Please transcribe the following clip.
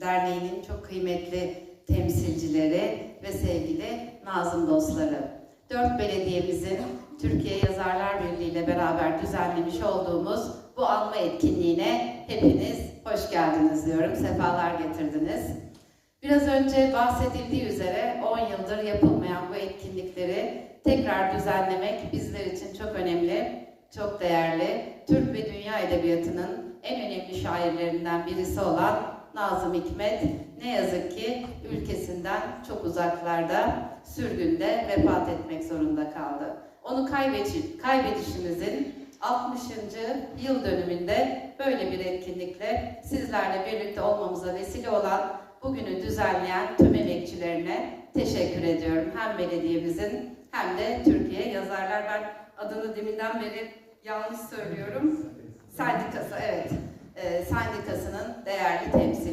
Derneği'nin çok kıymetli temsilcileri ve sevgili Nazım dostları. Dört belediyemizin Türkiye Yazarlar Birliği ile beraber düzenlemiş olduğumuz bu anma etkinliğine hepiniz hoş geldiniz diyorum. Sefalar getirdiniz. Biraz önce bahsedildiği üzere 10 yıldır yapılmayan bu etkinlikleri tekrar düzenlemek bizler için çok önemli, çok değerli. Türk ve dünya edebiyatının en önemli şairlerinden birisi olan Nazım Hikmet ne yazık ki ülkesinden çok uzaklarda sürgünde vefat etmek zorunda kaldı. Onu kaybediş- kaybedişimizin 60. yıl dönümünde böyle bir etkinlikle sizlerle birlikte olmamıza vesile olan bugünü düzenleyen tüm emekçilerine teşekkür ediyorum. Hem belediyemizin hem de Türkiye Yazarlar ben adını deminden beri yanlış söylüyorum. Sendikasının değerli temsil